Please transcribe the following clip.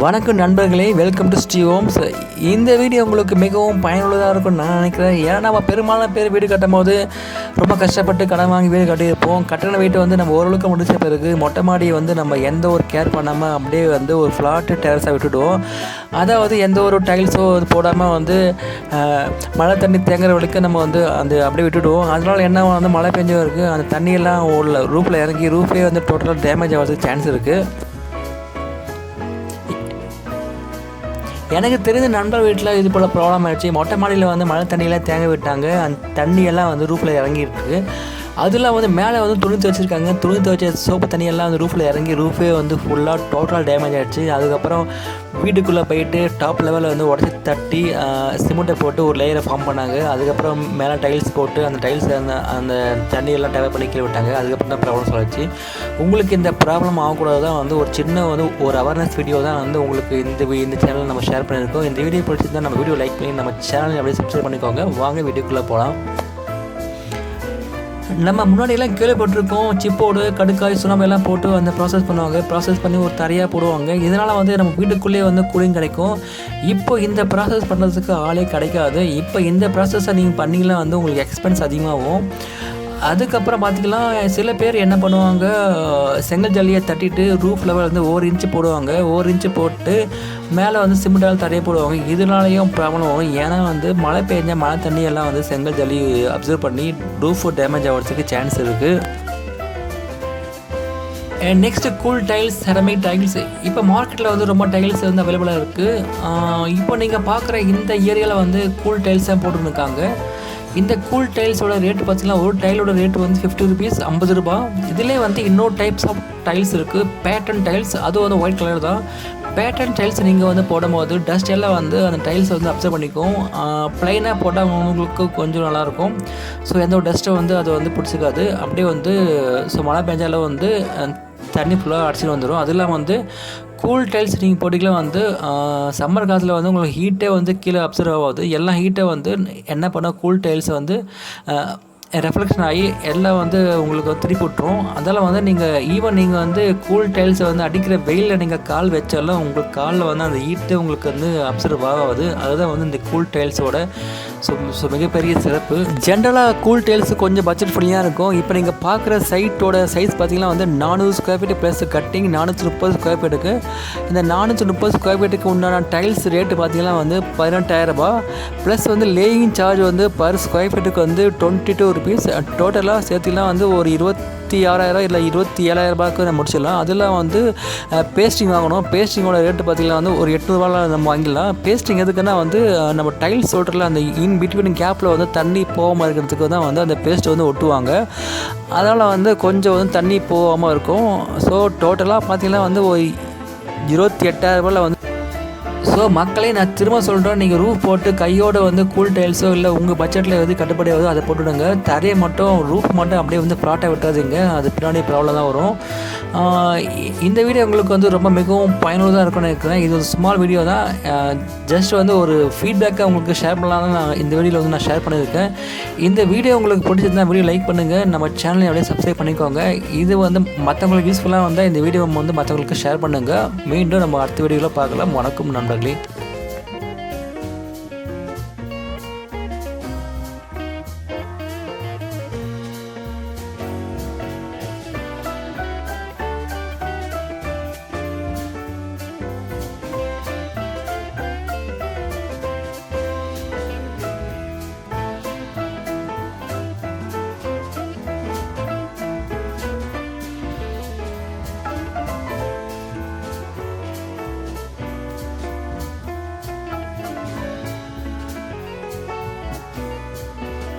வணக்கம் நண்பர்களே welcome to Sri Homes இந்த வீடியோ உங்களுக்கு மிகவும் பயனுள்ளதாக இருக்கும்னு நான் நினைக்கிறேன். ஏன்னா நம்ம பெரும்பாலான பேர் வீடு கட்டும் போது ரொம்ப கஷ்டப்பட்டு கடன் வாங்கி வீடு கட்டியிருப்போம். கட்டின வீட்டை வந்து நம்ம ஓரளவுக்கு முடிச்ச பிறகு மொட்டை மாடியை வந்து நம்ம எந்த ஒரு கேர் பண்ணாமல் அப்படியே வந்து ஒரு ஃப்ளாட்டு டெரஸாக விட்டுடுவோம். அதாவது எந்த ஒரு டைல்ஸோ போடாமல் வந்து மழை தண்ணி தேங்குற வரைக்கும் நம்ம வந்து அந்த அப்படியே விட்டுடுவோம். அதனால் என்ன வந்து மழை பெஞ்சும் இருக்குது அந்த தண்ணியெல்லாம் உள்ள ரூஃபில் இறங்கி ரூஃப்லேயே வந்து டோட்டலாக டேமேஜ் ஆகிறதுக்கு சான்ஸ் இருக்குது எனக்கு தெரிஞ்ச நண்பர் வீட்டில் இது போல் ப்ராப்ளம் ஆயிடுச்சு. மொட்டை மாடியில் வந்து மழை தண்ணியெல்லாம் தேங்க விட்டாங்க. அந்த தண்ணியெல்லாம் வந்து ரூஃபில் இறங்கிட்டு அதில் வந்து மேலே வந்து துணி துவைச்சிருக்காங்க துணி துவைச்ச சோப்பு தண்ணியெல்லாம் வந்து ரூஃபில் இறங்கி ரூஃபே வந்து ஃபுல்லாக டோட்டலாக டேமேஜ் ஆகிடுச்சு அதுக்கப்புறம் வீட்டுக்குள்ளே போயிட்டு டாப் லெவலில் வந்து உடச்சி தட்டி சிமெண்ட்டை போட்டு ஒரு லேயரை ஃபார்ம் பண்ணாங்க. அதுக்கப்புறம் மேலே டைல்ஸ் போட்டு அந்த டைல்ஸ் அந்த அந்த தண்ணியெல்லாம் டேவல் பண்ணி கீழே விட்டாங்க. அதுக்கப்புறம் தான் ப்ராப்ளம் சொல்லிச்சு உங்களுக்கு இந்த ப்ராப்ளம் ஆகக்கூடாது தான் வந்து ஒரு சின்ன வந்து ஒரு அவேர்னஸ் வீடியோ தான் வந்து உங்களுக்கு இந்த இந்த சேனல் நம்ம ஷேர் பண்ணியிருக்கோம். இந்த வீடியோ பிடிச்சிருந்தா நம்ம வீடியோ லைக் பண்ணி நம்ம சேனல் அப்படியே சப்ஸ்கிரைப் பண்ணிக்கோங்க. வாங்க வீடியோக்குள்ளே போகலாம் நம்ம முன்னாடியெல்லாம் கேள்விப்பட்டிருக்கோம் சிப்போடு கடுக்காய் சுண்ணாம்பு எல்லாம் போட்டு அந்த ப்ராசஸ் பண்ணுவாங்க. ப்ராசஸ் பண்ணி ஒரு தரையாக போடுவாங்க. இதனால் வந்து நம்ம வீட்டுக்குள்ளேயே வந்து கூலிங் கிடைக்கும். இப்போ இந்த ப்ராசஸ் பண்ணுறதுக்கு ஆளே கிடைக்காது. இப்போ இந்த ப்ராசஸை நீங்கள் பண்ணிங்கன்னா வந்து உங்களுக்கு எக்ஸ்பென்ஸ் அதிகமாகும். அதுக்கப்புறம் பார்த்திங்கன்னா சில பேர் என்ன பண்ணுவாங்க செங்கல் ஜல்லியை தட்டிட்டு ரூஃப் லெவல் வந்து ஒரு இன்ச்சு போடுவாங்க. ஒரு இன்ச்சு போட்டு மேலே வந்து சிமெண்டால் தடைய போடுவாங்க. இதனாலேயும் ப்ராப்ளம் வரும். ஏன்னா வந்து மழை பெஞ்ச மழை தண்ணி எல்லாம் வந்து செங்கல் ஜல்லி அப்சர்வ் பண்ணி ரூஃப் டேமேஜ் ஆகிறதுக்கு சான்ஸ் இருக்குது next cool tiles ceramic tiles இப்போ மார்க்கெட்டில் வந்து ரொம்ப டைல்ஸ் வந்து அவைலபிளாக இருக்குது இப்போ நீங்கள் பார்க்குற இந்த ஏரியாவில் வந்து கூல் டைல்ஸ் தான் போட்டுருக்காங்க இந்த கூல் டைல்ஸோட ரேட் பார்த்தீங்கன்னா ஒரு டைலோட ரேட் வந்து ஃபிஃப்டி ருபீஸ் ஐம்பது ரூபா. இதிலே வந்து இன்னொரு டைப்ஸ் ஆஃப் டைல்ஸ் இருக்குது பேட்டர்ன் டைல்ஸ் அது வந்து ஒயிட் கலர் தான். பேட்டர்ன் டைல்ஸ் நீங்கள் வந்து போடும்போது டஸ்ட் எல்லாம் வந்து அந்த டைல்ஸ் வந்து அப்சர்வ் பண்ணிக்கும். ப்ளைனாக போட்டால் உங்களுக்கு கொஞ்சம் நல்லாயிருக்கும் ஸோ எந்த ஒரு டஸ்ட்டை வந்து அது வந்து பிடிச்சிக்காது. அப்படியே வந்து ஸோ மழை பெஞ்சாலும் வந்து தண்ணி ஃபுல்லாக அடிச்சுட்டு வந்துடும் அது இல்லாமல் வந்து கூல் டைல்ஸ் நீங்கள் போட்டிக்கலாம் வந்து சம்மர் காலத்தில் வந்து உங்களுக்கு ஹீட்டே வந்து கீழே அப்சர்வ் ஆகுது. எல்லா ஹீட்டை வந்து என்ன பண்ணால் கூல் டைல்ஸ் வந்து ரெஃப்ளெக்ஷன் ஆகி எல்லாம் வந்து உங்களுக்கு திருப்பி விட்டுரும். அதனால் வந்து நீங்கள் ஈவன் நீங்கள் வந்து கூல் டைல்ஸை வந்து அடிக்கிற வெயிலில் நீங்கள் கால் வச்சாலும் உங்களுக்கு காலில் வந்து அந்த ஹீட்டு உங்களுக்கு வந்து அப்சர்வ் ஆகாது. அதுதான் வந்து இந்த கூல் டைல்ஸோட ஸோ ஸோ மிகப்பெரிய சிறப்பு. ஜென்ரலாக கூல் டைல்ஸ் கொஞ்சம் பட்ஜெட் ஃப்ரீயாக இருக்கும். இப்போ நீங்கள் பார்க்குற சைட்டோட சைஸ் பார்த்தீங்கன்னா வந்து நானூறு ஸ்கொயர் ஃபீட் ப்ளஸ் கட்டிங் நானூற்றி முப்பது ஸ்கொயர் ஃபீட்டுக்கு இந்த நானூற்றி முப்பது ஸ்கொயர் ஃபீட்டுக்கு உண்டான டைல்ஸ் ரேட்டு பார்த்தீங்கன்னா வந்து பதினெட்டாயிரரூபா ப்ளஸ் வந்து லேயிங் சார்ஜ் வந்து பர் ஸ்கொயர் ஃபீட்டுக்கு வந்து டுவெண்ட்டி டூ ருபீஸ் டோட்டலாக சேர்த்திலாம் வந்து ஒரு இருபத்தி ஆறாயிரம் இல்லை இருபத்தி ஏழாயிரம் ரூபாய்க்கு நம்ம முடிச்சிடலாம். அதெல்லாம் வந்து பேஸ்டிங் வாங்கணும். பேஸ்டிங்கோட ரேட்டு பார்த்தீங்கன்னா வந்து ஒரு எட்நூறுபாலாம் நம்ம வாங்கிடலாம். பேஸ்டிங் எதுக்குன்னா வந்து நம்ம டைல்ஸ் சொல்கிறல அந்த இன் பிட்வீன் கேப்பில் வந்து தண்ணி போகாமல் இருக்கிறதுக்கு தான் வந்து அந்த பேஸ்ட் வந்து ஒட்டுவாங்க. அதனால் வந்து கொஞ்சம் வந்து தண்ணி போகாமல் இருக்கும். ஸோ டோட்டலாக பார்த்தீங்கன்னா வந்து ஒரு இருபத்தி எட்டாயிரரூபாயில் வந்து ஸோ மக்களே நான் திரும்ப சொல்கிறேன் நீங்கள் ரூஃப் போட்டு கையோட வந்து கூல் டைல்ஸோ இல்லை உங்கள் பட்ஜெட்டில் எது கட்டுப்படி ஆகுதோ அதை போட்டுவிடுங்க தரையை மட்டும் ரூஃப் மட்டும் அப்படியே வந்து ஃப்ளாட்டாக விட்டுறாதீங்க. அது பின்னாடி ப்ராப்ளம் தான் வரும். இந்த வீடியோ உங்களுக்கு வந்து ரொம்ப மிகவும் பயனுள்ளதாக இருக்கும்னு நினைக்கிறேன். இது ஒரு ஸ்மால் வீடியோ தான். ஜஸ்ட் வந்து ஒரு ஃபீட்பேக்கை உங்களுக்கு ஷேர் பண்ணலாம்னு நான் இந்த வீடியோவில் வந்து நான் ஷேர் பண்ணியிருக்கேன். இந்த வீடியோ உங்களுக்கு பிடிச்சிருந்தா வீடியோ லைக் பண்ணுங்கள் நம்ம சேனலை அப்படியே சப்ஸ்கிரைப் பண்ணிக்கோங்க. இது வந்து மற்றவங்களுக்கு யூஸ்ஃபுல்லாக வந்தால் இந்த வீடியோ வந்து மற்றவங்களுக்கு ஷேர் பண்ணுங்கள் மீண்டும் நம்ம அடுத்த வீடியோவில் பார்க்கலாம். வணக்கம் நண்பர்களே